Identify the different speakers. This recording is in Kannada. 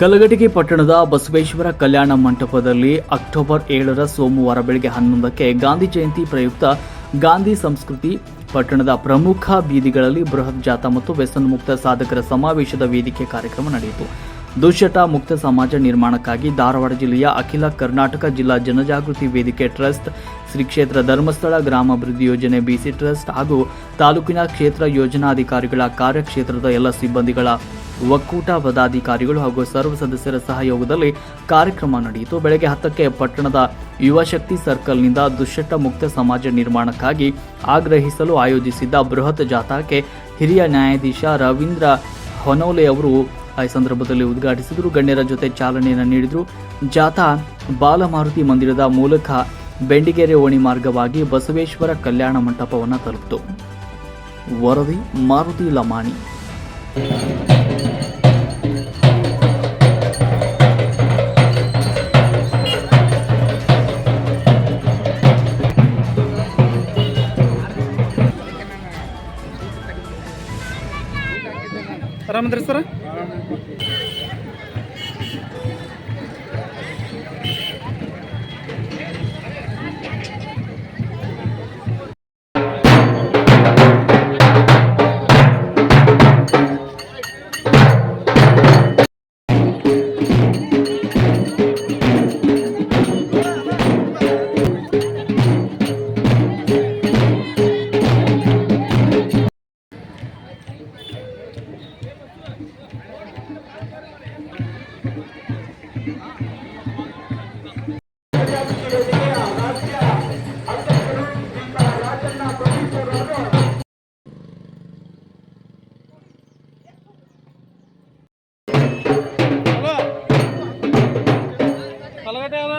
Speaker 1: ಕಲಘಟಗಿ ಪಟ್ಟಣದ ಬಸವೇಶ್ವರ ಕಲ್ಯಾಣ ಮಂಟಪದಲ್ಲಿ ಅಕ್ಟೋಬರ್ ಏಳರ ಸೋಮವಾರ ಬೆಳಗ್ಗೆ ಹನ್ನೊಂದಕ್ಕೆ ಗಾಂಧಿ ಜಯಂತಿ ಪ್ರಯುಕ್ತ ಗಾಂಧಿ ಸಂಸ್ಕೃತಿ ಪಟ್ಟಣದ ಪ್ರಮುಖ ಬೀದಿಗಳಲ್ಲಿ ಬೃಹತ್ ಜಾಥಾ ಮತ್ತು ವ್ಯಸನ ಮುಕ್ತ ಸಾಧಕರ ಸಮಾವೇಶದ ವೇದಿಕೆ ಕಾರ್ಯಕ್ರಮ ನಡೆಯಿತು. ದುಶ್ಚಟ ಮುಕ್ತ ಸಮಾಜ ನಿರ್ಮಾಣಕ್ಕಾಗಿ ಧಾರವಾಡ ಜಿಲ್ಲೆಯ ಅಖಿಲ ಕರ್ನಾಟಕ ಜಿಲ್ಲಾ ಜನಜಾಗೃತಿ ವೇದಿಕೆ ಟ್ರಸ್ಟ್, ಶ್ರೀ ಕ್ಷೇತ್ರ ಧರ್ಮಸ್ಥಳ ಗ್ರಾಮಾಭಿವೃದ್ಧಿ ಯೋಜನೆ ಬಿಸಿ ಟ್ರಸ್ಟ್ ಹಾಗೂ ತಾಲೂಕಿನ ಕ್ಷೇತ್ರ ಯೋಜನಾಧಿಕಾರಿಗಳ ಕಾರ್ಯಕ್ಷೇತ್ರದ ಎಲ್ಲ ಸಿಬ್ಬಂದಿಗಳ ಒಕ್ಕೂಟ ಪದಾಧಿಕಾರಿಗಳು ಹಾಗೂ ಸರ್ವ ಸದಸ್ಯರ ಸಹಯೋಗದಲ್ಲಿ ಕಾರ್ಯಕ್ರಮ ನಡೆಯಿತು. ಬೆಳಗ್ಗೆ ಹತ್ತಕ್ಕೆ ಪಟ್ಟಣದ ಯುವಶಕ್ತಿ ಸರ್ಕಲ್ನಿಂದ ದುಶ್ಚಟ ಮುಕ್ತ ಸಮಾಜ ನಿರ್ಮಾಣಕ್ಕಾಗಿ ಆಗ್ರಹಿಸಲು ಆಯೋಜಿಸಿದ್ದ ಬೃಹತ್ ಜಾಥಾಕ್ಕೆ ಹಿರಿಯ ನ್ಯಾಯಾಧೀಶ ರವೀಂದ್ರ ಹೊನೋಲೆ ಅವರು ಈ ಸಂದರ್ಭದಲ್ಲಿ ಉದ್ಘಾಟಿಸಿದರು. ಗಣ್ಯರ ಜೊತೆ ಚಾಲನೆಯನ್ನು ನೀಡಿದರು. ಜಾಥಾ ಬಾಲಮಾರುತಿ ಮಂದಿರದ ಮೂಲಕ ಬೆಂಡಿಗೆರೆ ಓಣಿ ಮಾರ್ಗವಾಗಿ ಬಸವೇಶ್ವರ ಕಲ್ಯಾಣ ಮಂಟಪವನ್ನು ತಲುಪಿತು. ವರದಿ ಮಾರುತಿ ಲಮಾಣಿ.
Speaker 2: ಆರಾಮದ್ರಿ ಸರ್? జలగటారా